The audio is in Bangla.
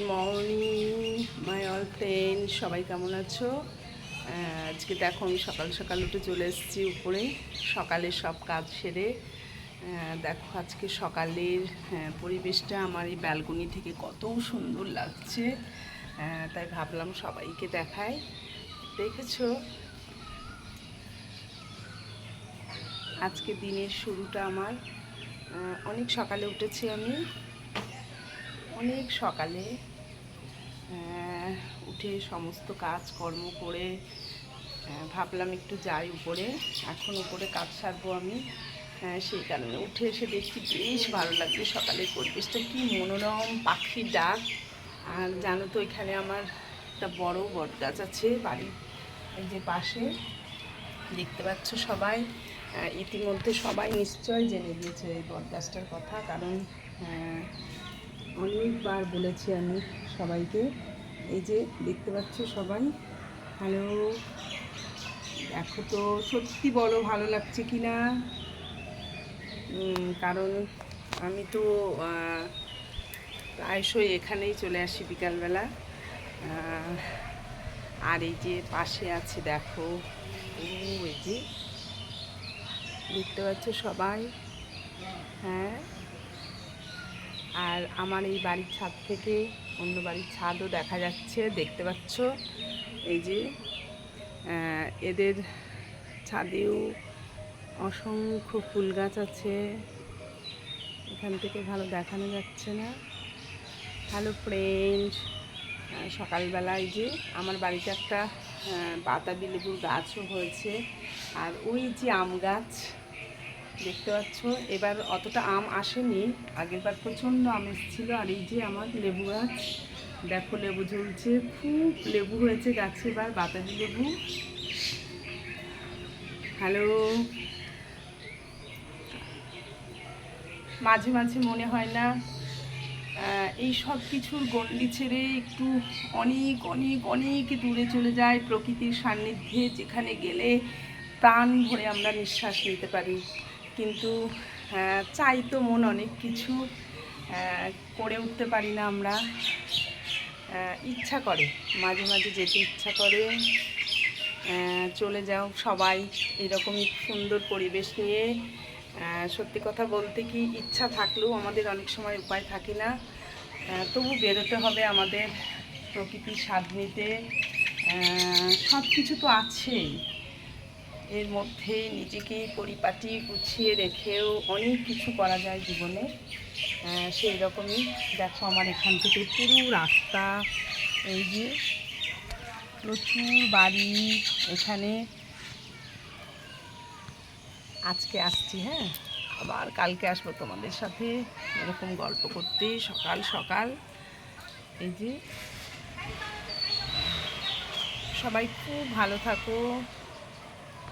মর্নিং মাই অল সবাই কেমন আছো? আজকে দেখো আমি সকাল সকাল উঠে চলে এসেছি উপরে, সকালে সব কাজ সেরে। দেখো আজকে সকালের পরিবেশটা আমার এই ব্যালকনি থেকে কত সুন্দর লাগছে। তাই ভাবলাম সবাইকে দেখাই। দেখেছ? আজকে দিনের শুরুটা আমার। অনেক সকালে উঠেছি আমি। অনেক সকালে উঠে সমস্ত কাজ কর্ম করে ভাবলাম একটু যাই উপরে। এখন উপরে কাজ সারবো আমি সেই কারণে উঠে এসে দেখছি বেশ ভালো লাগছে সকালের পরিবেশটা। কি মনোরম পাখির ডাক। আর জানো তো, এখানে আমার একটা বড় বট গাছ আছে বাড়ির এই যে পাশে। দেখতে পাচ্ছ সবাই। ইতিমধ্যে সবাই নিশ্চয় জেনে গিয়েছে এই বটগাছটার কথা, কারণ অনেকবার বলেছি আমি সবাইকে। এই যে দেখতে পাচ্ছ সবাই? হ্যালো। দেখো তো, সত্যি বলো ভালো লাগছে কি না? কারণ আমি তো প্রায়শই এখানেই চলে আসি বিকালবেলা। আর এই যে পাশে আছে দেখো এই যে দেখতে পাচ্ছ সবাই? হ্যাঁ? আর আমার এই বাড়ির ছাদ থেকে অন্য বাড়ির ছাদও দেখা যাচ্ছে, দেখতে পাচ্ছ। এই যে এদের ছাদেও অসংখ্য ফুল গাছ আছে। এখান থেকে ভালো দেখানো যাচ্ছে না। হ্যালো ফ্রেন্ড সকালবেলা এই যে আমার বাড়িতে একটা বাতাবি লেবুর গাছও হয়েছে। আর ওই যে আম গাছ দেখতে পাচ্ছ? এবার অতটা আম আসেনি। আগেরবার প্রচণ্ড আম এসেছিল। আর এই যে আমার লেবু গাছ, দেখো লেবু ঝুলছে। খুব লেবু হয়েছে গাছে এবার বাতাবি লেবু। হ্যালো মাঝে মাঝে মনে হয় না এই সব কিছুর গণ্ডি ছেড়ে একটু অনেক অনেক অনেক দূরে চলে যায় প্রকৃতির সান্নিধ্যে। যেখানে গেলে প্রাণ ভরে আমরা নিঃশ্বাস নিতে পারি। কিন্তু চাই তো মন অনেক কিছু করে উঠতে পারি না আমরা। ইচ্ছা করে, মাঝে মাঝে যেতে ইচ্ছা করে। চলে যাও সবাই এরকমই সুন্দর পরিবেশ নিয়ে। সত্যি কথা বলতে কি ইচ্ছা থাকলেও আমাদের অনেক সময় উপায় থাকে না। তবু বেরোতে হবে আমাদের প্রকৃতির স্বাদ নিতে। সব কিছু তো আছেই। এর মধ্যে নিজেকে পরিপাটি গুছিয়ে রেখেও অনেক কিছু করা যায় জীবনে। সেই রকমই। দেখো আমার এখান থেকে পুরো রাস্তা, এই যে প্রচুর বাড়ি এখানে। আজকে আসছি হ্যাঁ? আবার কালকে আসব তোমাদের সাথে এরকম গল্প করতে সকাল সকাল। এই যে সবাই খুব ভালো থাকো।